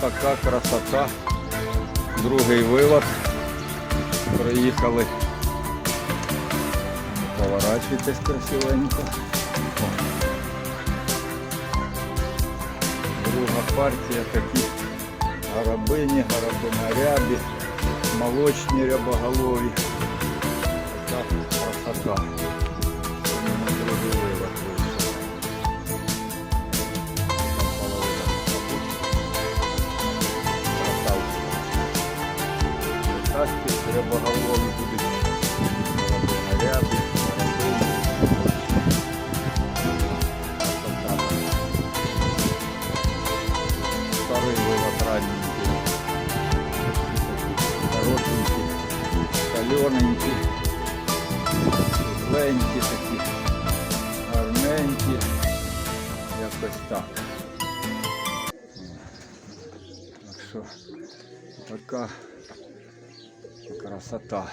така красота. Другий вивод. Приїхали. Поворачуйтесь красивенько. О. Друга партія такі гарабині, гарабинарябі, молочні рябоголові. Така красота. Каски рябоголові будуть. Гарабинарябі, гарабині. Красота. Старый вывод ранненький. Хорошенький, солененький, зеленький такі, гарненькі. Якось так. Так що така красота.